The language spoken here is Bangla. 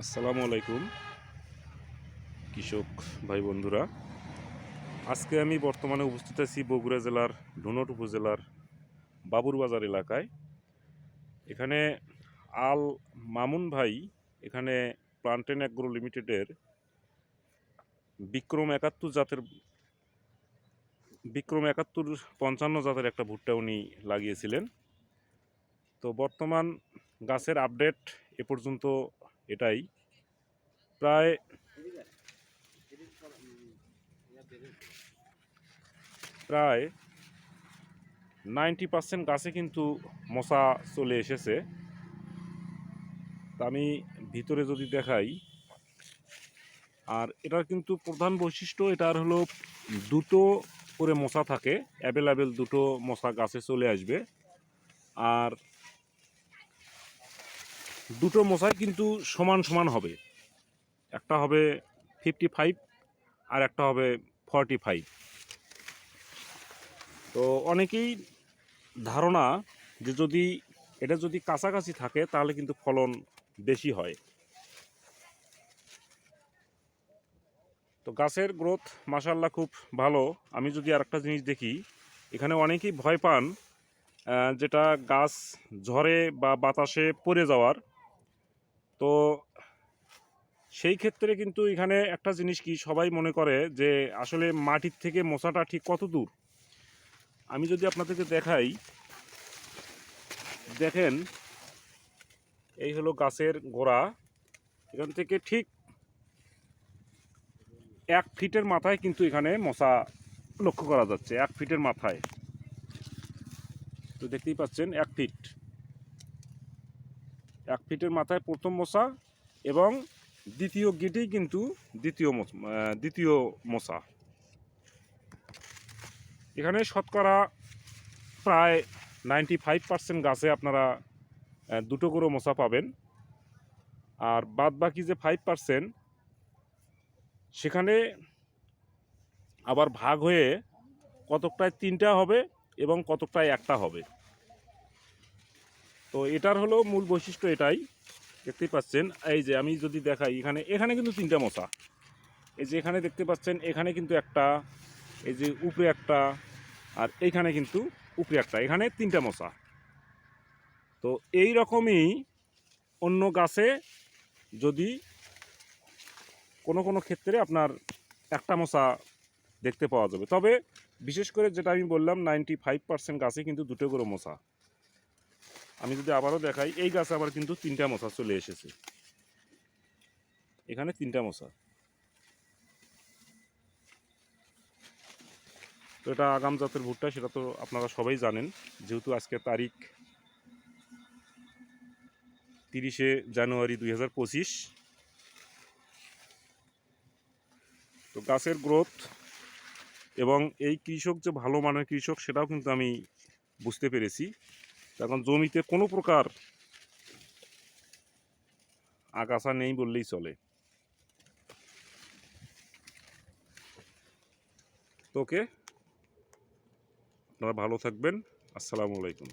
আসসালামু আলাইকুম, কৃষক ভাই বন্ধুরা। আজকে আমি বর্তমানে উপস্থিত আছি বগুড়া জেলার ধুনট উপজেলার বাবুরবাজার এলাকায়। এখানে আল মামুন ভাই এখানে প্লান্টেন অ্যাগ্রো লিমিটেডের বিক্রম একাত্তর জাতের বিক্রম একাত্তর পঞ্চান্ন জাতের একটা ভুট্টা উনি লাগিয়েছিলেন। তো বর্তমান গাছের আপডেট এ পর্যন্ত এটাই। প্রায় প্রায় নাইনটি পার্সেন্ট গাছে কিন্তু মশা চলে এসেছে। তা আমি ভিতরে যদি দেখাই, আর এটার কিন্তু প্রধান বৈশিষ্ট্য এটার হলো দুটো করে মশা থাকে, অ্যাভেলেবেল দুটো মশা গাছে চলে আসবে। আর দুটো মশাই কিন্তু সমান সমান হবে। একটা হবে ফিফটি ফাইভ আর একটা হবে ফর্টি ফাইভ তো অনেকেই ধারণা যে যদি এটা যদি কাছাকাছি থাকে, তাহলে কিন্তু ফলন বেশি হয়। তো গাছের গ্রোথ মাসাল্লাহ খুব ভালো। আমি যদি আরেকটা জিনিস দেখি, এখানে অনেকেই ভয় পান যেটা গাছ ঝড়ে বা বাতাসে পড়ে যাওয়ার। তো সেই ক্ষেত্রে কিন্তু এখানে একটা জিনিস কি সবাই মনে করে যে আসলে মাটির থেকে মশাটা ঠিক কত দূর? আমি যদি আপনাদেরকে দেখাই, দেখেন, এই হলো গাছের গোড়া। এখান থেকে ঠিক এক ফিটের মাথায় কিন্তু এখানে মশা লক্ষ্য করা যাচ্ছে, এক ফিটের মাথায়। তো দেখতেই পাচ্ছেন, এক ফিট। এক ফিটের মাথায় প্রথম মশা এবং দ্বিতীয় গেটেই কিন্তু দ্বিতীয় দ্বিতীয় মশা। এখানে শতকরা প্রায় নাইনটি ফাইভ পার্সেন্ট গাছে আপনারা দুটো করে মশা পাবেন। আর বাদ বাকি যে ফাইভ পার্সেন্ট সেখানে আবার ভাগ হয়ে কতকটায় তিনটা হবে এবং কতকটায় একটা হবে। তো এটার হলো মূল বৈশিষ্ট্য এটাই, দেখতেই পাচ্ছেন। এই যে আমি যদি দেখাই, এখানে এখানে কিন্তু তিনটা মশা। এই যে এখানে দেখতে পাচ্ছেন, এখানে কিন্তু একটা, এই যে উপরে একটা, আর এইখানে কিন্তু উপরে একটা, এখানে তিনটা মশা। তো এই রকমই অন্য গাছে যদি কোনো কোনো ক্ষেত্রে আপনার একটা মশা দেখতে পাওয়া যাবে। তবে বিশেষ করে যেটা আমি বললাম নাইনটি ফাইভ পার্সেন্ট গাছে কিন্তু দুটো করে মশা। আমি যদি আবারও দেখাই, এই গাছে আবার কিন্তু তিনটা মশা চলে এসেছে। এখানে তিনটা মশা। তো এটা আগাম জাতের ভুট্টা, সেটা তো আপনারা সবাই জানেন। যেহেতু আজকে তারিখ তিরিশে জানুয়ারি দুই হাজার পঁচিশ। তো গাছের গ্রোথ এবং এই কৃষক যে ভালো মানের কৃষক, সেটাও কিন্তু আমি বুঝতে পেরেছি। এখন জমিতে কোনো প্রকার আগাছা নেই বললেই চলে। তোকে আপনারা ভালো থাকবেন। আসসালামু আলাইকুম।